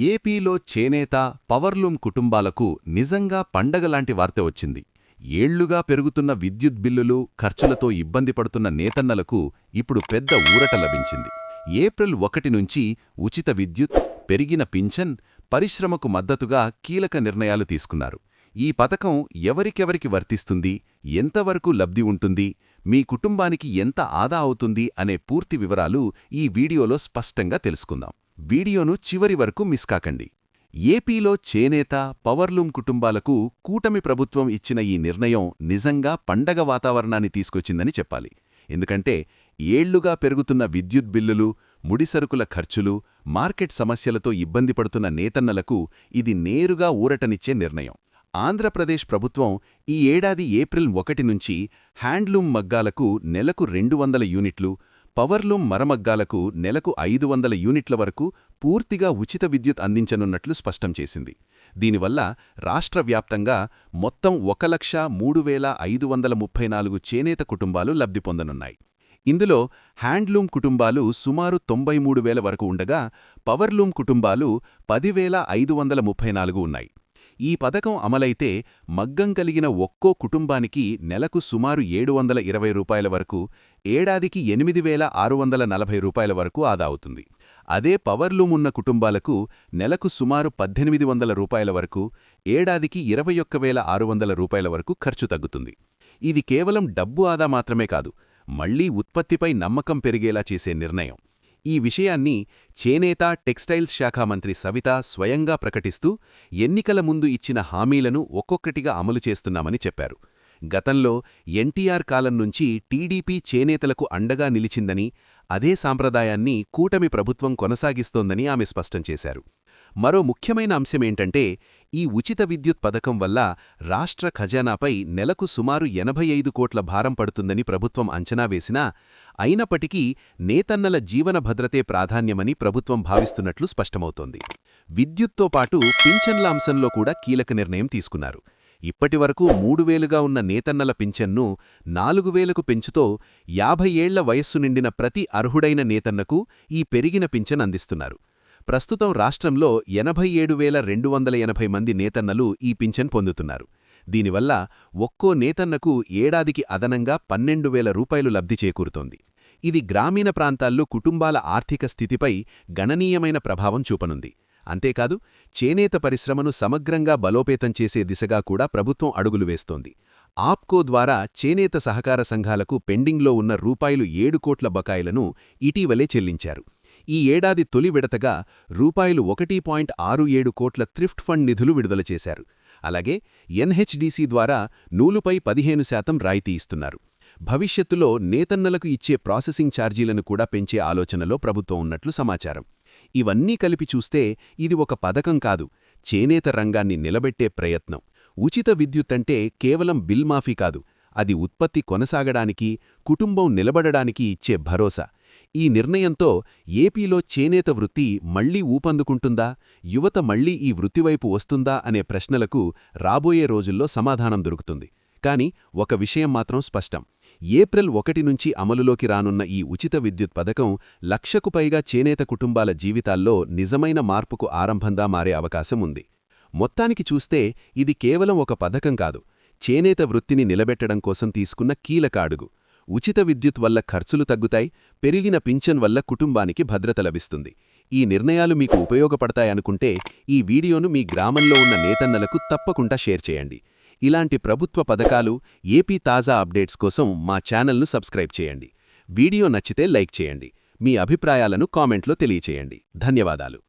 ఏపీలో చేనేత పవర్లూమ్ కుటుంబాలకు నిజంగా పండగలాంటి వార్త వచ్చింది. ఏళ్ళుగా పెరుగుతున్న విద్యుత్ బిల్లులు ఖర్చులతో ఇబ్బంది పడుతున్న నేతన్నలకు ఇప్పుడు పెద్ద ఊరట లభించింది. ఏప్రిల్ ఒకటి నుంచి ఉచిత విద్యుత్ పెరిగిన పింఛన్ పరిశ్రమకు మద్దతుగా కీలక నిర్ణయాలు తీసుకున్నారు. ఈ పథకం ఎవరికెవరికి వర్తిస్తుంది? ఎంతవరకు లబ్ధి ఉంటుంది? మీ కుటుంబానికి ఎంత ఆదా అవుతుంది? అనే పూర్తి వివరాలు ఈ వీడియోలో స్పష్టంగా తెలుసుకుందాం. వీడియోను చివరి వరకు మిస్ కాకండి. ఏపీలో చేనేత పవర్లూమ్ కుటుంబాలకు కూటమి ప్రభుత్వం ఇచ్చిన ఈ నిర్ణయం నిజంగా పండగ వాతావరణాన్ని తీసుకొచ్చిందని చెప్పాలి. ఎందుకంటే ఏళ్ళుగా పెరుగుతున్న విద్యుత్ బిల్లులు ముడిసరుకుల ఖర్చులు మార్కెట్ సమస్యలతో ఇబ్బంది పడుతున్న నేతన్నలకు ఇది నేరుగా ఊరటనిచ్చే నిర్ణయం. ఆంధ్రప్రదేశ్ ప్రభుత్వం ఈ ఏడాది ఏప్రిల్ ఒకటి నుంచి హ్యాండ్లూమ్ మగ్గాలకు నెలకు రెండు వందల యూనిట్లు పవర్లూమ్ మరమగ్గాలకు నెలకు ఐదు వందల యూనిట్ల వరకు పూర్తిగా ఉచిత విద్యుత్ అందించనున్నట్లు స్పష్టం చేసింది. దీనివల్ల రాష్ట్ర వ్యాప్తంగా మొత్తం ఒక లక్ష మూడు వేల ఐదు వందల ముప్పై నాలుగు చేనేత కుటుంబాలు లబ్ధి పొందనున్నాయి. ఇందులో హ్యాండ్లూమ్ కుటుంబాలు సుమారు తొంభై మూడు వేల వరకు ఉండగా పవర్లూమ్ కుటుంబాలు పదివేల ఐదు వందల ముప్పై నాలుగు ఉన్నాయి. ఈ పథకం అమలైతే మగ్గం కలిగిన ఒక్కో కుటుంబానికి నెలకు సుమారు ఏడు వందల ఇరవై రూపాయల వరకు ఏడాదికి ఎనిమిది వేల ఆరు వందల నలభై రూపాయల వరకు ఆదా అవుతుంది. అదే పవర్లూమ్ ఉన్న కుటుంబాలకు నెలకు సుమారు పద్దెనిమిది వందల రూపాయల వరకు ఏడాదికి ఇరవై ఒక్క వేల ఆరు వందల రూపాయల వరకు ఖర్చు తగ్గుతుంది. ఇది కేవలం డబ్బు ఆదా మాత్రమే కాదు మళ్ళీ ఉత్పత్తిపై నమ్మకం పెరిగేలా చేసే నిర్ణయం. ఈ విషయాన్ని చేనేత టెక్స్టైల్స్ శాఖ మంత్రి సవిత స్వయంగా ప్రకటిస్తూ ఎన్నికల ముందు ఇచ్చిన హామీలను ఒక్కొక్కటిగా అమలు చేస్తున్నామని చెప్పారు. గతంలో ఎన్టీఆర్ కాలం నుంచి టీడీపీ చేనేతలకు అండగా నిలిచిందని అదే సాంప్రదాయాన్ని కూటమి ప్రభుత్వం కొనసాగిస్తోందని ఆమె స్పష్టం చేశారు. మరో ముఖ్యమైన అంశమేంటంటే ఈ ఉచిత విద్యుత్ పథకం వల్ల రాష్ట్ర ఖజానాపై నెలకు సుమారు ఎనభై ఐదు కోట్ల భారం పడుతుందని ప్రభుత్వం అంచనా వేసినా అయినప్పటికీ నేతన్నల జీవన భద్రతే ప్రాధాన్యమని ప్రభుత్వం భావిస్తున్నట్లు స్పష్టమవుతోంది. విద్యుత్తో పాటు పింఛన్ల అంశంలో కూడా కీలక నిర్ణయం తీసుకున్నారు. ఇప్పటివరకు మూడు వేలుగా ఉన్న నేతన్నల పింఛన్ను నాలుగు వేలకు పెంచుతో యాభై ఏళ్ళ వయస్సు నిండిన ప్రతి అర్హుడైన నేతన్నకు ఈ పెరిగిన పింఛన్ అందిస్తున్నారు. ప్రస్తుతం రాష్ట్రంలో ఎనభై ఏడు వేల రెండు వందల ఎనభై మంది నేతన్నలు ఈ పింఛన్ పొందుతున్నారు. దీనివల్ల ఒక్కో నేతన్నకు ఏడాదికి అదనంగా పన్నెండు వేల రూపాయలు లబ్ధి చేకూరుతోంది. ఇది గ్రామీణ ప్రాంతాల్లో కుటుంబాల ఆర్థిక స్థితిపై గణనీయమైన ప్రభావం చూపనుంది. అంతేకాదు చేనేత పరిశ్రమను సమగ్రంగా బలోపేతం చేసే దిశగా కూడా ప్రభుత్వం అడుగులు వేస్తోంది. ఆప్కో ద్వారా చేనేత సహకార సంఘాలకు పెండింగ్లో ఉన్న రూపాయలు ఏడు కోట్ల బకాయిలను ఇటీవలే చెల్లించారు. ఈ ఏడాది తొలి విడతగా రూపాయలు ఒకటి పాయింట్ ఆరు ఏడు కోట్ల థ్రిఫ్ట్ ఫండ్ నిధులు విడుదల చేశారు. అలాగే ఎన్హెచ్డీసీ ద్వారా నూలుపై పదిహేను శాతం రాయితీ ఇస్తున్నారు. భవిష్యత్తులో నేతన్నలకు ఇచ్చే ప్రాసెసింగ్ ఛార్జీలను కూడా పెంచే ఆలోచనలో ప్రభుత్వం ఉన్నట్లు సమాచారం. ఇవన్నీ కలిపి చూస్తే ఇది ఒక పథకం కాదు చేనేత రంగాన్ని నిలబెట్టే ప్రయత్నం. ఉచిత విద్యుత్ అంటే కేవలం బిల్ మాఫీ కాదు అది ఉత్పత్తి కొనసాగడానికి కుటుంబం నిలబడడానికి ఇచ్చే భరోసా. ఈ నిర్ణయంతో ఏపీలో చేనేత వృత్తి మళ్ళీ ఊపందుకుంటుందా యువత మళ్ళీ ఈ వృత్తివైపు వస్తుందా అనే ప్రశ్నలకు రాబోయే రోజుల్లో సమాధానం దొరుకుతుంది. కాని ఒక విషయం మాత్రం స్పష్టం. ఏప్రిల్ ఒకటి నుంచి అమలులోకి రానున్న ఈ ఉచిత విద్యుత్ పథకం లక్షకు పైగా చేనేత కుటుంబాల జీవితాల్లో నిజమైన మార్పుకు ఆరంభంగా మారే అవకాశం ఉంది. మొత్తానికి చూస్తే ఇది కేవలం ఒక పథకం కాదు చేనేత వృత్తిని నిలబెట్టడం కోసం తీసుకున్న కీలక అడుగు. ఉచిత విద్యుత్ వల్ల ఖర్చులు తగ్గుతాయి పెరిగిన పింఛన్ వల్ల కుటుంబానికి భద్రత లభిస్తుంది. ఈ నిర్ణయాలు మీకు ఉపయోగపడతాయనుకుంటే ఈ వీడియోను మీ గ్రామంలో ఉన్న నేతన్నలకు తప్పకుండా షేర్ చేయండి. ఇలాంటి ప్రభుత్వ పథకాలు ఏపీ తాజా అప్డేట్స్ కోసం మా ఛానల్ను సబ్స్క్రైబ్ చేయండి. వీడియో నచ్చితే లైక్ చేయండి. మీ అభిప్రాయాలను కామెంట్లో తెలియచేయండి. ధన్యవాదాలు.